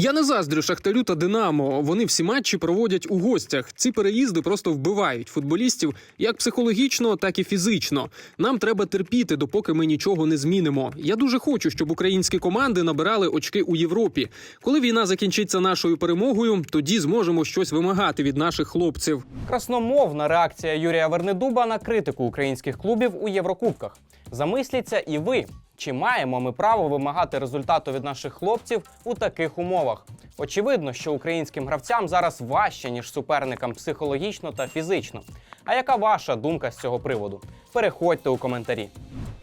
Я не заздрю Шахтарю та Динамо. Вони всі матчі проводять у гостях. Ці переїзди просто вбивають футболістів як психологічно, так і фізично. Нам треба терпіти, допоки ми нічого не змінимо. Я дуже хочу, щоб українські команди набирали очки у Європі. Коли війна закінчиться нашою перемогою, тоді зможемо щось вимагати від наших хлопців. Красномовна реакція Юрія Вернедуба на критику українських клубів у Єврокубках. Замисліться і ви. Чи маємо ми право вимагати результату від наших хлопців у таких умовах? Очевидно, що українським гравцям зараз важче, ніж суперникам психологічно та фізично. А яка ваша думка з цього приводу? Переходьте у коментарі.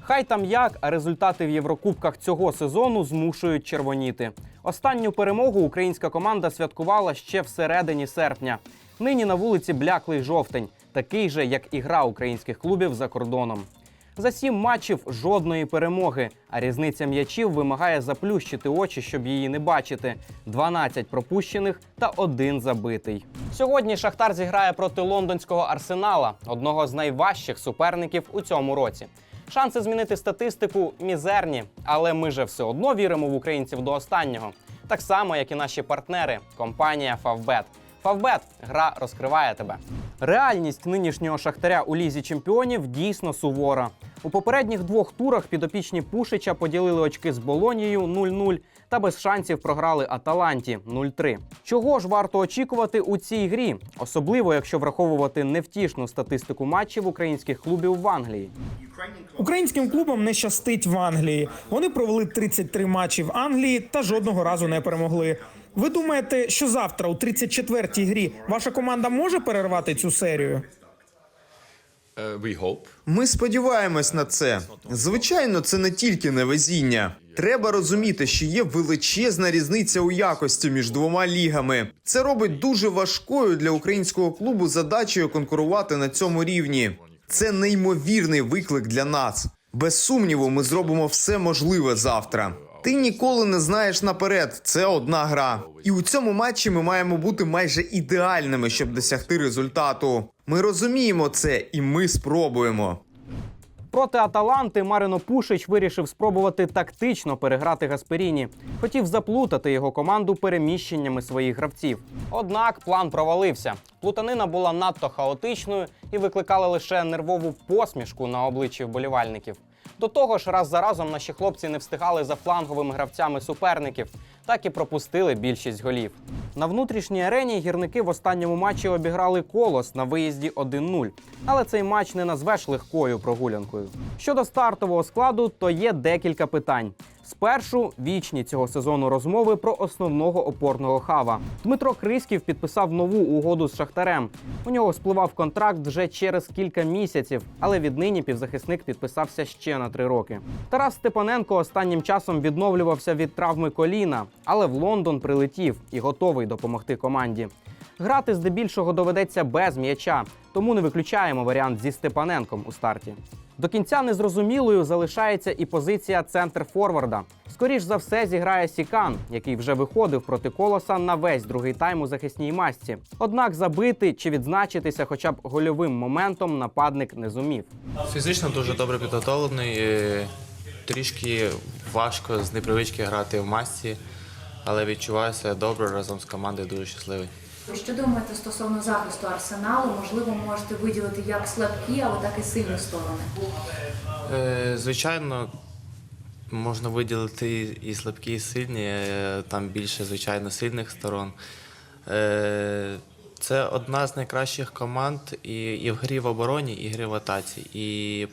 Хай там як, а результати в Єврокубках цього сезону змушують червоніти. Останню перемогу українська команда святкувала ще всередині серпня. Нині на вулиці бляклий жовтень, такий же, як і гра українських клубів за кордоном. За сім матчів жодної перемоги, а різниця м'ячів вимагає заплющити очі, щоб її не бачити. 12 пропущених та один забитий. Сьогодні Шахтар зіграє проти лондонського арсенала, одного з найважчих суперників у цьому році. Шанси змінити статистику мізерні, але ми же все одно віримо в українців до останнього. Так само, як і наші партнери, компанія Favbet. Favbet – гра розкриває тебе. Реальність нинішнього шахтаря у лізі чемпіонів дійсно сувора. У попередніх двох турах підопічні Пушича поділили очки з Болонією 0-0 та без шансів програли Аталанті 0-3. Чого ж варто очікувати у цій грі, особливо якщо враховувати невтішну статистику матчів українських клубів в Англії. Українським клубам не щастить в Англії. Вони провели 33 матчі в Англії та жодного разу не перемогли. Ви думаєте, що завтра у 34-й грі ваша команда може перервати цю серію? Uh. Ми сподіваємось на це. Звичайно, це не тільки невезіння. Треба розуміти, що є величезна різниця у якості між двома лігами. Це робить дуже важкою для українського клубу задачею конкурувати на цьому рівні. Це неймовірний виклик для нас. Без сумніву, ми зробимо все можливе завтра. Ти ніколи не знаєш наперед. Це одна гра. І у цьому матчі ми маємо бути майже ідеальними, щоб досягти результату. Ми розуміємо це, і ми спробуємо. Проти Аталанти Марино Пушич вирішив спробувати тактично переграти Гасперіні. Хотів заплутати його команду переміщеннями своїх гравців. Однак план провалився. Плутанина була надто хаотичною і викликала лише нервову посмішку на обличчі вболівальників. До того ж, раз за разом наші хлопці не встигали за фланговими гравцями суперників, так і пропустили більшість голів. На внутрішній арені гірники в останньому матчі обіграли колос на виїзді 1-0. Але цей матч не назвеш легкою прогулянкою. Щодо стартового складу, то є декілька питань. Спершу вічні цього сезону розмови про основного опорного хава. Дмитро Криськів підписав нову угоду з Шахтарем. У нього спливав контракт вже через кілька місяців, але віднині півзахисник підписався ще на три роки. Тарас Степаненко останнім часом відновлювався від травми коліна, але в Лондон прилетів і готовий допомогти команді. Грати здебільшого доведеться без м'яча, тому не виключаємо варіант зі Степаненком у старті. До кінця незрозумілою залишається і позиція центр форварда. Скоріш за все зіграє Сікан, який вже виходив проти колоса на весь другий тайм у захисній масці. Однак забити чи відзначитися хоча б гольовим моментом нападник не зумів. Фізично дуже добре підготовлений. е, Трішки важко з непривички грати в масці, але відчуваю себе добре разом з командою дуже щасливий. Що думаєте стосовно захисту арсеналу? Можливо, можете виділити як слабкі, але так і сильні сторони. Е, Звичайно, можна виділити і- слабкі, і сильні. е, Там більше, звичайно, сильних сторон. Е, Це одна з найкращих команд і, і в грі в обороні, і в грі в атаці. І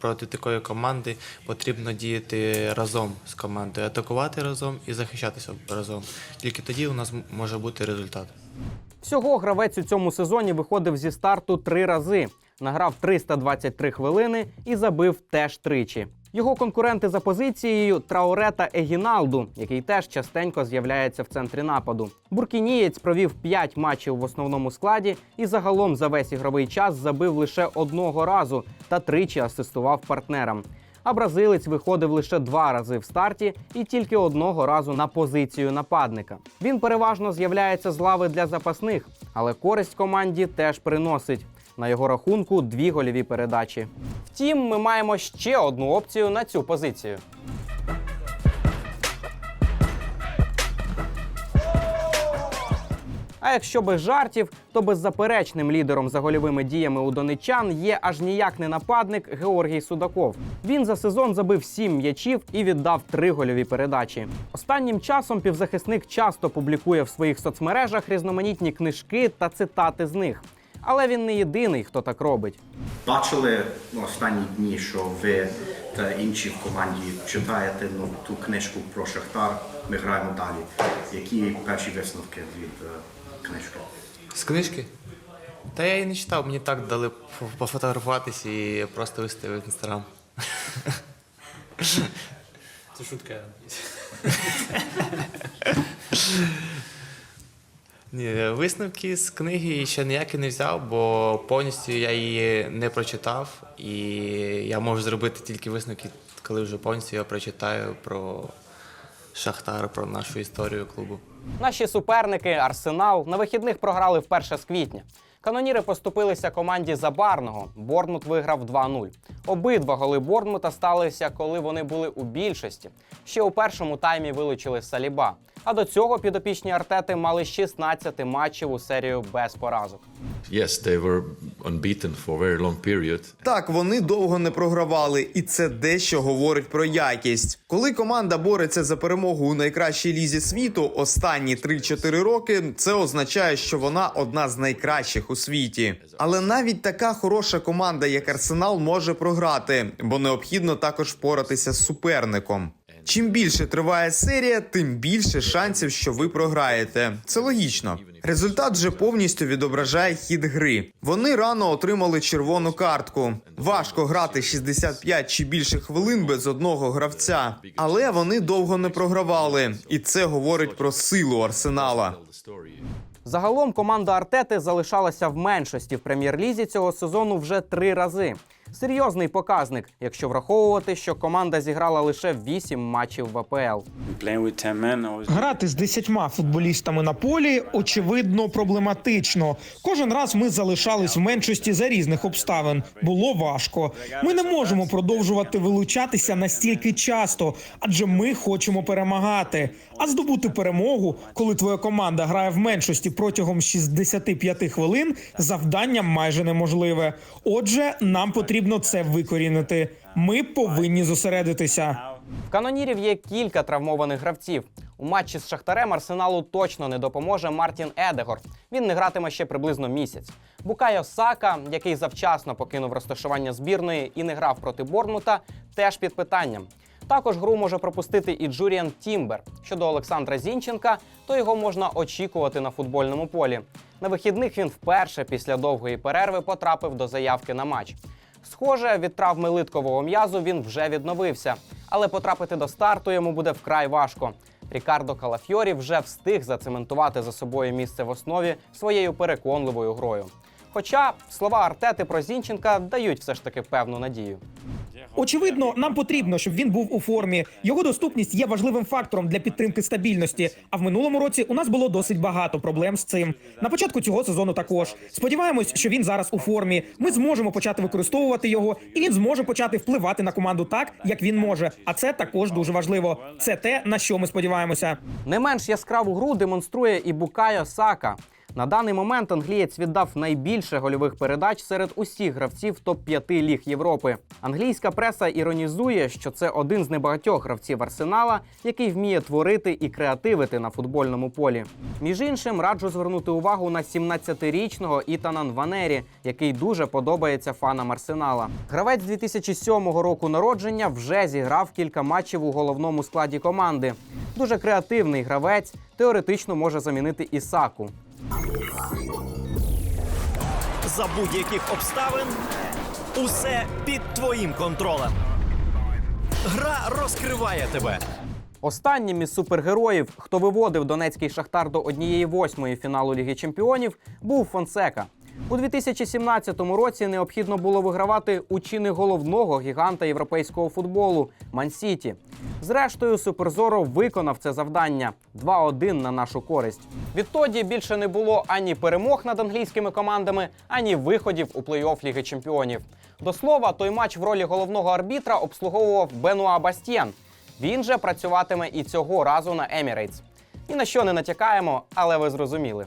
проти такої команди потрібно діяти разом з командою, атакувати разом і захищатися разом. Тільки тоді у нас може бути результат. Всього гравець у цьому сезоні виходив зі старту три рази, награв 323 хвилини і забив теж тричі. Його конкуренти за позицією Трауре та Егіналду, який теж частенько з'являється в центрі нападу. Буркінієць провів 5 матчів в основному складі і загалом за весь ігровий час забив лише одного разу та тричі асистував партнерам. А бразилець виходив лише два рази в старті і тільки одного разу на позицію нападника. Він переважно з'являється з лави для запасних, але користь команді теж приносить. На його рахунку дві гольові передачі. Втім, ми маємо ще одну опцію на цю позицію. А якщо без жартів, то беззаперечним лідером за гольовими діями у донечан є аж ніяк не нападник Георгій Судаков. Він за сезон забив сім м'ячів і віддав три гольові передачі. Останнім часом півзахисник часто публікує в своїх соцмережах різноманітні книжки та цитати з них. Але він не єдиний, хто так робить. Бачили ну, останні дні, що ви та інші в команді читаєте ну, ту книжку про Шахтар. Ми граємо далі. Які перші висновки від е, книжки? З книжки? Та я її не читав, мені так дали по- пофотографуватись і просто виставив в інстаграм. Це шутка. Ні, висновки з книги ще ніякі не взяв, бо повністю я її не прочитав. І я можу зробити тільки висновки, коли вже повністю я прочитаю про Шахтар, про нашу історію клубу. Наші суперники Арсенал на вихідних програли вперше з квітня. Каноніри поступилися команді Забарного. Борнмут виграв 2-0. Обидва голи Борнмута сталися, коли вони були у більшості. Ще у першому таймі вилучили Саліба. А до цього підопічні Артети мали 16 матчів у серію без поразок. Yes, they were unbeaten for a very long period. Так, вони довго не програвали, і це дещо говорить про якість. Коли команда бореться за перемогу у найкращій лізі світу останні 3-4 роки, це означає, що вона одна з найкращих у світі. Але навіть така хороша команда, як Арсенал, може програти, бо необхідно також впоратися з суперником. Чим більше триває серія, тим більше шансів, що ви програєте. Це логічно. Результат вже повністю відображає хід гри. Вони рано отримали червону картку. Важко грати 65 чи більше хвилин без одного гравця, але вони довго не програвали, і це говорить про силу арсенала. Загалом команда Артети залишалася в меншості в прем'єр-лізі цього сезону вже три рази. Серйозний показник, якщо враховувати, що команда зіграла лише 8 матчів в АПЛ. 10 Грати з десятьма футболістами на полі очевидно проблематично. Кожен раз ми залишались в меншості за різних обставин. Було важко. Ми не можемо продовжувати вилучатися настільки часто, адже ми хочемо перемагати. А здобути перемогу, коли твоя команда грає в меншості протягом 65 хвилин, завдання майже неможливе. Отже, нам потрібно це викорінити. Ми повинні зосередитися. В канонірів є кілька травмованих гравців. У матчі з Шахтарем Арсеналу точно не допоможе Мартін Едегор. Він не гратиме ще приблизно місяць. Букайо Сака, який завчасно покинув розташування збірної і не грав проти Борнмута, теж під питанням. Також гру може пропустити і Джуріан Тімбер. Щодо Олександра Зінченка, то його можна очікувати на футбольному полі. На вихідних він вперше після довгої перерви потрапив до заявки на матч. Схоже, від травми литкового м'язу він вже відновився, але потрапити до старту йому буде вкрай важко. Рікардо Калафьорі вже встиг зацементувати за собою місце в основі своєю переконливою грою. Хоча слова Артети про Зінченка дають все ж таки певну надію. Очевидно, нам потрібно, щоб він був у формі. Його доступність є важливим фактором для підтримки стабільності. А в минулому році у нас було досить багато проблем з цим. На початку цього сезону також. Сподіваємось, що він зараз у формі. Ми зможемо почати використовувати його, і він зможе почати впливати на команду так, як він може. А це також дуже важливо. Це те, на що ми сподіваємося. Не менш яскраву гру демонструє і Букайо Сака. На даний момент англієць віддав найбільше гольових передач серед усіх гравців топ-5 ліг Європи. Англійська преса іронізує, що це один з небагатьох гравців арсенала, який вміє творити і креативити на футбольному полі. Між іншим, раджу звернути увагу на 17-річного Ітана Нванері, який дуже подобається фанам арсенала. Гравець 2007 року народження вже зіграв кілька матчів у головному складі команди. Дуже креативний гравець, теоретично може замінити Ісаку. За будь-яких обставин усе під твоїм контролем. Гра розкриває тебе. Останнім із супергероїв, хто виводив донецький шахтар до однієї восьмої фіналу Ліги Чемпіонів, був Фонсека. У 2017 році необхідно було вигравати у чини головного гіганта європейського футболу Ман-Сіті. Зрештою, Суперзоро виконав це завдання 2-1 на нашу користь. Відтоді більше не було ані перемог над англійськими командами, ані виходів у плей-офф Ліги Чемпіонів. До слова, той матч в ролі головного арбітра обслуговував Бенуа Бастієн. Він же працюватиме і цього разу на Емірейтс. Ні на що не натякаємо, але ви зрозуміли.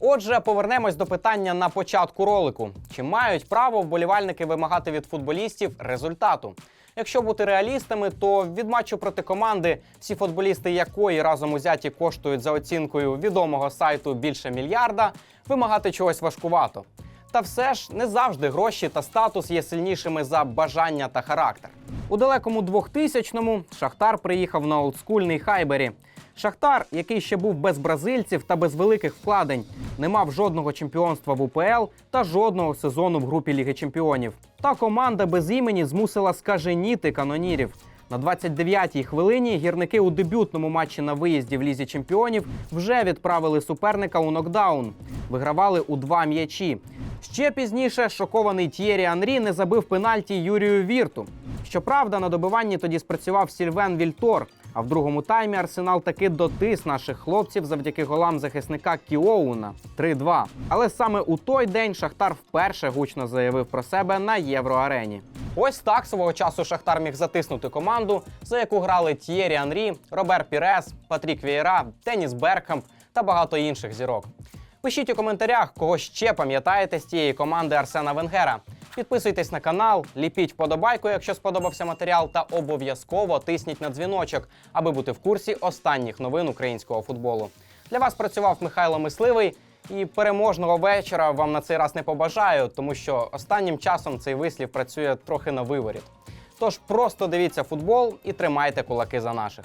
Отже, повернемось до питання на початку ролику: чи мають право вболівальники вимагати від футболістів результату? Якщо бути реалістами, то від матчу проти команди, всі футболісти якої разом узяті коштують за оцінкою відомого сайту більше мільярда, вимагати чогось важкувато. Та все ж не завжди гроші та статус є сильнішими за бажання та характер. У далекому 2000-му Шахтар приїхав на олдскульний Хайбері. Шахтар, який ще був без бразильців та без великих вкладень, не мав жодного чемпіонства в УПЛ та жодного сезону в групі Ліги Чемпіонів. Та команда без імені змусила скаженіти канонірів. На 29-й хвилині гірники у дебютному матчі на виїзді в лізі чемпіонів вже відправили суперника у нокдаун. Вигравали у два м'ячі. Ще пізніше шокований Т'єрі Анрі не забив пенальті Юрію Вірту. Щоправда, на добиванні тоді спрацював Сільвен Вільтор. А в другому таймі Арсенал таки дотис наших хлопців завдяки голам захисника Кіоуна 3-2. Але саме у той день Шахтар вперше гучно заявив про себе на євроарені. Ось так свого часу Шахтар міг затиснути команду, за яку грали Т'єрі Анрі, Робер Пірес, Патрік Вієра, Теніс Беркхамп та багато інших зірок. Пишіть у коментарях, кого ще пам'ятаєте з тієї команди Арсена Венгера. Підписуйтесь на канал, ліпіть вподобайку, якщо сподобався матеріал, та обов'язково тисніть на дзвіночок, аби бути в курсі останніх новин українського футболу. Для вас працював Михайло Мисливий. І переможного вечора вам на цей раз не побажаю, тому що останнім часом цей вислів працює трохи на виворіт. Тож просто дивіться футбол і тримайте кулаки за наших.